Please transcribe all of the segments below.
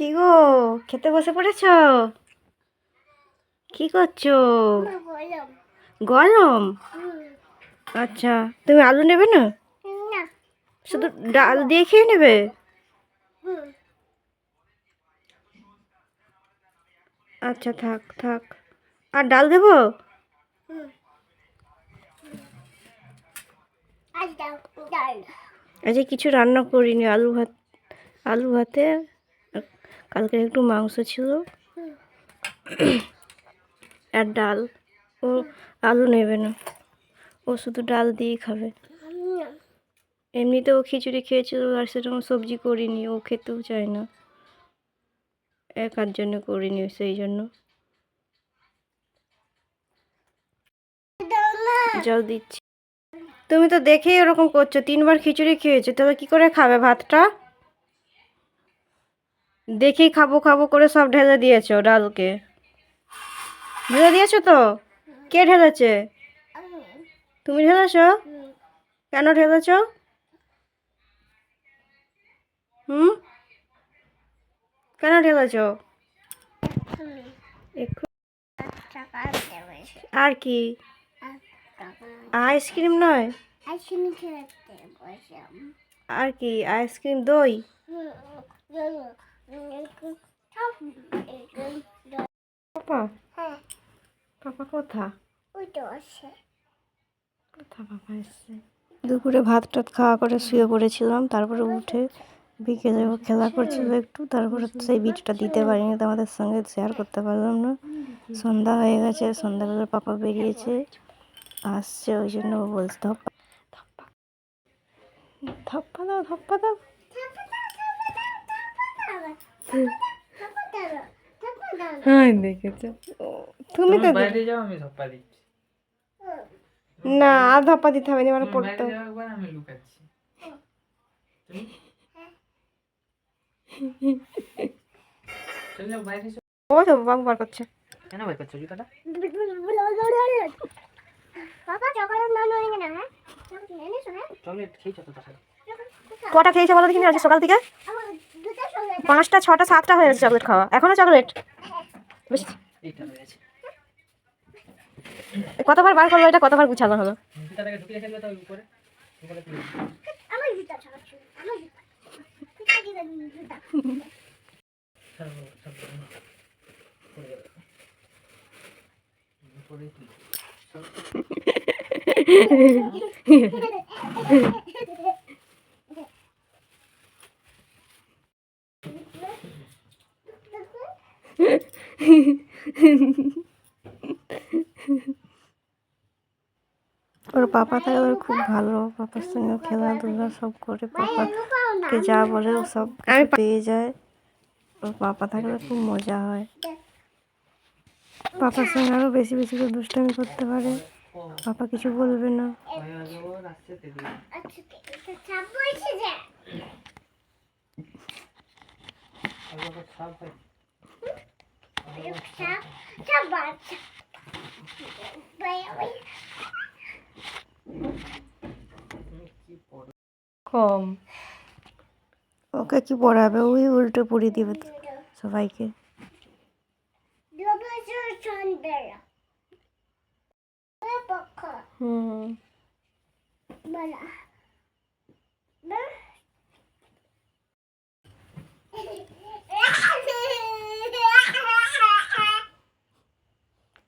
কি গো? খেতে বসে পড়েছ? কি করছ? গরম। আচ্ছা তুমি আলু নেবে না? শুধু ডাল দিয়ে খেয়ে নেবে? আচ্ছা থাক থাক। আর ডাল দেবো? আজকে কিছু রান্না করিনি আলু ভাত আলু ভাতে কালকে একটু মাংস ছিল। আর ডাল। ও আলু নেবে না। ও শুধু ডাল দিয়েই খাবে। এমনিতে ও খিচুড়ি খেয়েছিল আর সেরকম সবজি করিনি। ও খেতেও চায় না। একার জন্য করিনি সেই জন্য। জল দিচ্ছি। তুমি তো দেখেই ওরকম করছ। তিনবার খিচুড়ি খেয়েছো। তাহলে কি করে খাবে ভাতটা? দেখেই খাব খাব করে সব ঢেলে দিয়েছ ডালকে। ঢেলে দিয়েছ তো? কে ঢেলেছে? তুমি ঢেলেছো? কেন ঢেলেছো? হুম? কেন ঢেলেছো? আর কি? আইসক্রিম নয়? আর কি, আইসক্রিম, দই? পাপা? পাপা কোথা? কোথা পাপা এসছে? দুপুরে ভাত টাত খাওয়া করে শুয়ে পড়েছিলাম তারপরে উঠে বিকেলে খেলা করছিল একটু তারপরে সেই ভিডিওটা দিতে পারিনি তোমাদের সঙ্গে শেয়ার করতে পারলাম না। সন্ধ্যা হয়ে গেছে সন্ধ্যাবেলা পাপা বেরিয়েছে আসছে ওই জন্য ও বলছে ধপ্পা ধপ্পা। ধপ্পা দাও ধপ্পা দাও। হ্যাঁ দেখেছ। তুমি তো বাইরে যাও আমি ধপ্পা দিচ্ছি। না আর ধপ্পা দিতে হবে না মানে পড়তে একবার আমি লুকাচ্ছি। তুমি? চলে যাও বাইরে চলে ও তো বাবু বার করছে। কেন করছ জুতাটা? কটা খেয়েছে বলো দেখিনি আজকে সকাল থেকে। পাঁচটা ছটা সাতটা হয়ে গেছে চকলেট খাওয়া। এখনও চকলেট কতবার বার করল এটা? কতবার গুছানো হলো ঢুকিয়ে ফেলবে তো উপরে উপরে তুলে ছাড়ো, ছাড়ো, ছাড়ো। পড়ে যাবে। উপরে তুলে। ওর পাপা থাকে ওর খুব ভালো। পাপার সঙ্গে খেলাধুলা সব করে পাপাকে যা বলে ও সব পেয়ে যায়। ওর পাপা থাকলে খুব মজা হয়। পাপার সঙ্গে আরও বেশি বেশি করে দুষ্টামি করতে পারে। পাপা কিছু বলবে না। কম। ওকে কি পড়াবে? ওই উল্টো পড়িয়ে দিবে সবাইকে।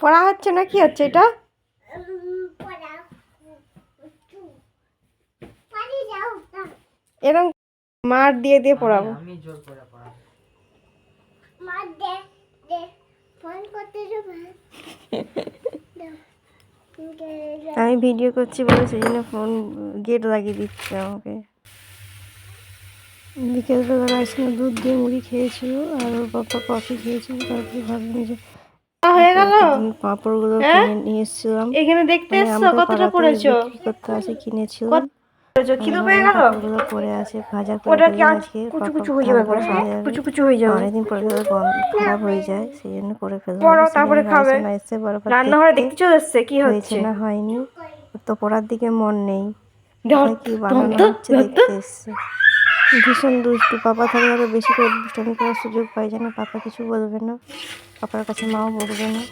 পড়া হচ্ছে না? কি হচ্ছে এটা? এরকম মার দিয়ে দিয়ে পড়াবো। আমি জোর করে পড়াবো। আমি ভিডিও করছি বলে সেই জন্য ফোন গেট লাগিয়ে দিচ্ছে আমাকে। বিকেলবেলা আইসক্রিম দুধ দিয়ে মুড়ি খেয়েছিল আর ওর বাবা কফি খেয়েছিল তারপরে ভাবলাম যে হয়ে গেল? পাঁপড়গুলো কিনে নিয়ে এসেছিলাম। এখানে দেখতে মানে এসছো কতটা পড়েছো? করতে আসে কিনেছিলাম খিদে পেয়ে গেল পাঁপড়গুলো পড়ে আছে ভাজা করে ওটা কি আজকে কুচু কুচু হয়ে যাবে খাওয়া করে হয়ে যাবে। কুচু কুচু হয়ে যাবে। অনেকদিন পরে খারাপ হয়ে যায় সেই জন্য করে ফেললাম। পড়ো, তারপরে খাবে। না এসে বরফ রান্নাঘরে দেখতে চলে এসছে কি হচ্ছে? না হয়নি। তো পড়ার দিকে মন নেই। ধর, কোথায় কি বানানো হচ্ছে দেখতে এসছে। ভীষণ দুষ্টু পাপা থাকলে আরও বেশি করে দুষ্টামি করার সুযোগ পাই যেন পাপা কিছু বলবে না। পাপার কাছে মাও বলবে না।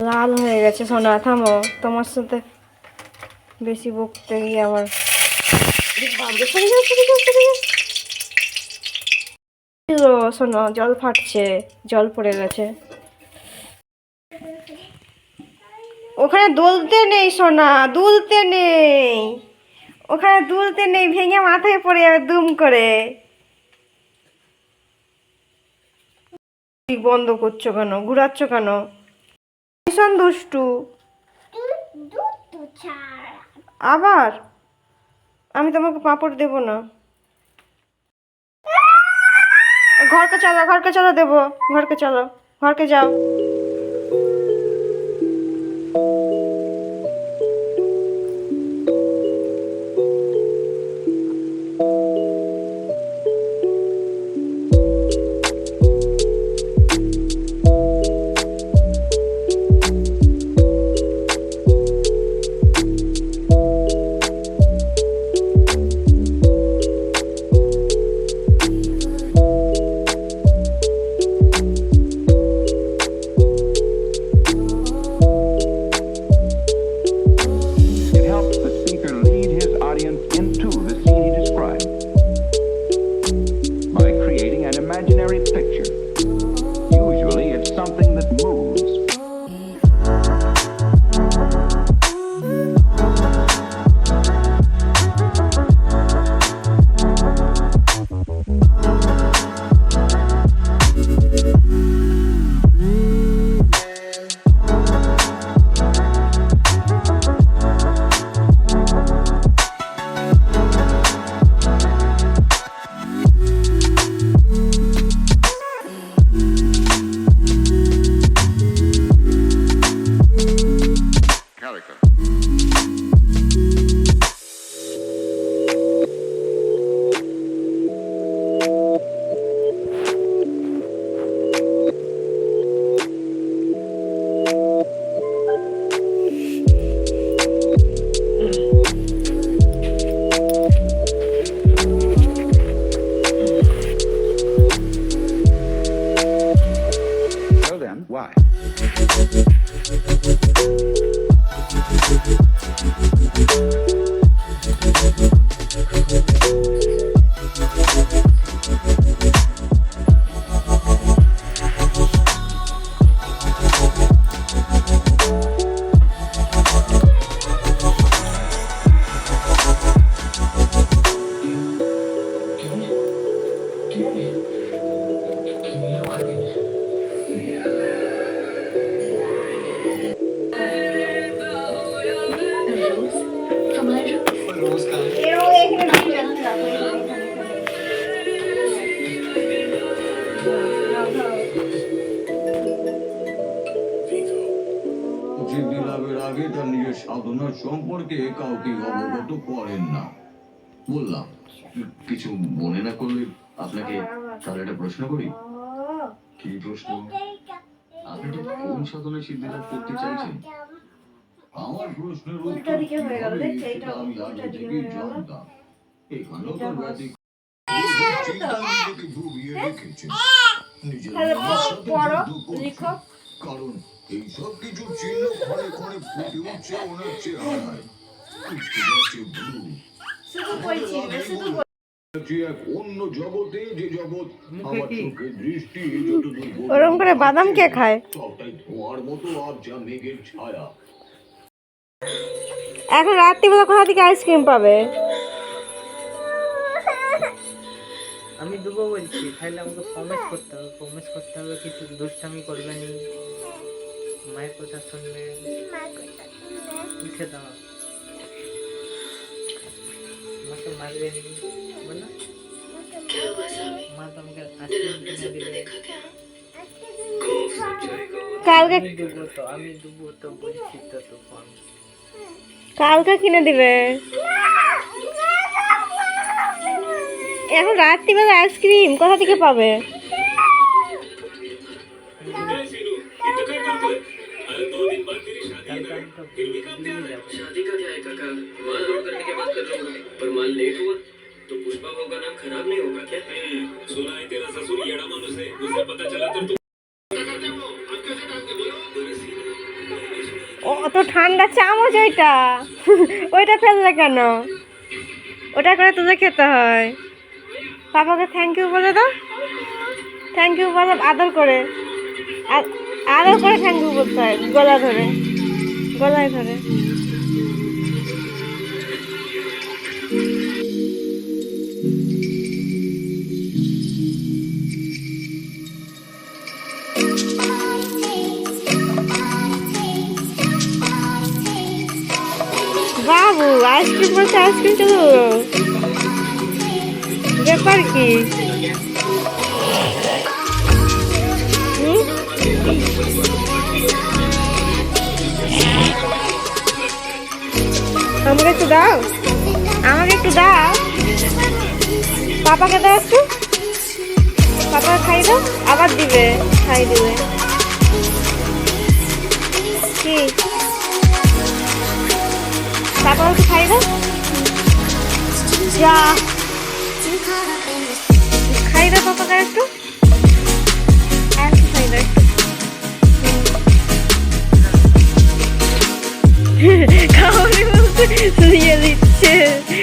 লাল হয়ে গেছে সোনা থামো তোমার সাথে বেশি বকতে গিয়ে আবার শোনো, জল ফাটছে, জল পড়ে গেছে। ওখানে দুলতে নেই, সোনা, দুলতে নেই। ওখানে দুলতে নেই, ভেঙে মাথায় পড়ে যাবে দুম করে। বন্ধ করছ কেন? ঘুরাচ্ছ কেন? ভীষণ দুষ্টু। আবার? আমি তোমাকে পাঁপড় দেব না। ঘরকে চলো ঘরকে চলো দেবো, ঘরকে চলো, ঘরকে যাও। সম্পর্কে কাউকে অবগত করেন না। বললাম কিছু মনে না করলে আপনাকে তাহলে একটা প্রশ্ন করি? কি প্রশ্ন? আপনি কোন সাধনা সিদ্ধি লাভ করতে চাইছেন? আমার প্রশ্নের দিকে হয়ে গেল, এটা দিকে। জানতাম। এখানেও তো নিজের পড়ো, লিখো। কারণ এইসব কিছু চিহ্ন ক্ষণে ক্ষণে ফুটে উঠছে ওনার চেহারায় যে অন্য জগতে যে জগৎ আমার চোখের দৃষ্টি যতদূর করে বাদাম কে খায়? সবটাই ধোঁয়ার মতো আবজা মেঘের ছায়া। এখন রাত্রিবেলা কোথা থেকে আইসক্রিম পাবে? আমি দেবো বলছি তাহলে আমাকে প্রমিস করতে হবে প্রমিস করতে হবে কিছু দুষ্টামি করবে নি। মায়ের কথা শুনবে উঠে দাও। মাকে মারবে বলো। মা তোমাকে আইসক্রিম কিনে দিবে কালকে দেবো তো আমি দেবো তো বলছি তো তখন। কালকে কিনে দিবে? এখন রাত্রিবেলা আইসক্রিম কোথা থেকে পাবে? शादी का क्या है काका माल लोड करने के बाद कर लूंगा पर माल लेट हुआ तो पुष्पा भाव का नाम खराब नहीं होगा क्या सुना है तेरा ससुर येड़ा मानुस है उसे पता चला तो तू অত ঠান্ডা চামচ ওইটা ওইটা ফেললে কেন ওটা করে তোদের খেতে হয় পাপাকে থ্যাংক ইউ বলে দাও থ্যাংক ইউ বলে আদর করে আ- আদর করে থ্যাংক ইউ বলতে হয় গলা ধরে গলায় ধরে। বাবু আইসক্রিম বলতে আইসক্রিম চলো ব্যাপার কি? হুম? আমাকে একটু দাও। আমাকে একটু দাও। পাপাকে দাও একটু। পাপাকে খাই দাও। আবার দিবে, খাই দিবে। কি? পাপা একটু খাই দাও। যা। খাই দাও পাপাকে একটু। একটু। 子 夜里见。